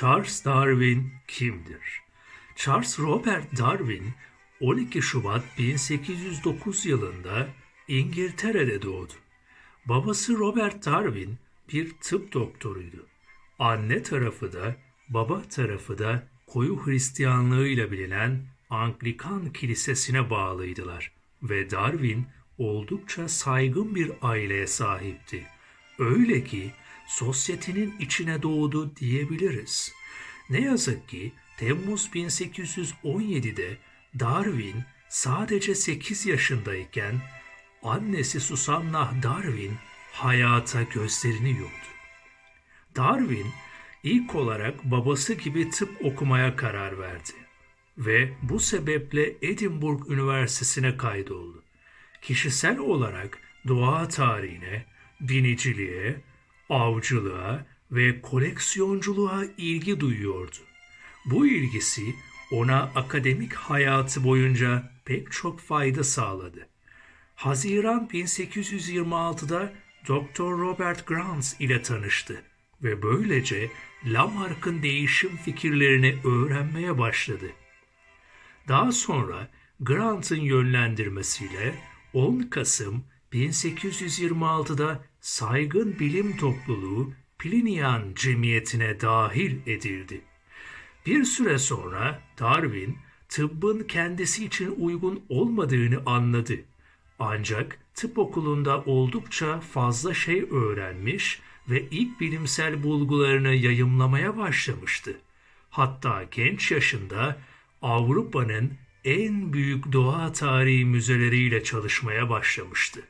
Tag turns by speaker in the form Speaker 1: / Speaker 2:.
Speaker 1: Charles Darwin kimdir? Charles Robert Darwin 12 Şubat 1809 yılında İngiltere'de doğdu. Babası Robert Darwin bir tıp doktoruydu. Anne tarafı da baba tarafı da koyu Hristiyanlığıyla bilinen Anglikan Kilisesi'ne bağlıydılar ve Darwin oldukça saygın bir aileye sahipti. Öyle ki sosyetenin içine doğdu diyebiliriz. Ne yazık ki Temmuz 1817'de Darwin sadece 8 yaşındayken annesi Susanna Darwin hayata gözlerini yumdu. Darwin ilk olarak babası gibi tıp okumaya karar verdi ve bu sebeple Edinburgh Üniversitesi'ne kaydoldu. Kişisel olarak doğa tarihine, biniciliğe, avcılığa ve koleksiyonculuğa ilgi duyuyordu. Bu ilgisi ona akademik hayatı boyunca pek çok fayda sağladı. Haziran 1826'da Dr. Robert Grant ile tanıştı ve böylece Lamarck'ın değişim fikirlerini öğrenmeye başladı. Daha sonra Grant'ın yönlendirmesiyle 10 Kasım 1826'da saygın bilim topluluğu Plinian Cemiyeti'ne dahil edildi. Bir süre sonra Darwin tıbbın kendisi için uygun olmadığını anladı. Ancak tıp okulunda oldukça fazla şey öğrenmiş ve ilk bilimsel bulgularını yayımlamaya başlamıştı. Hatta genç yaşında Avrupa'nın en büyük doğa tarihi müzeleriyle çalışmaya başlamıştı.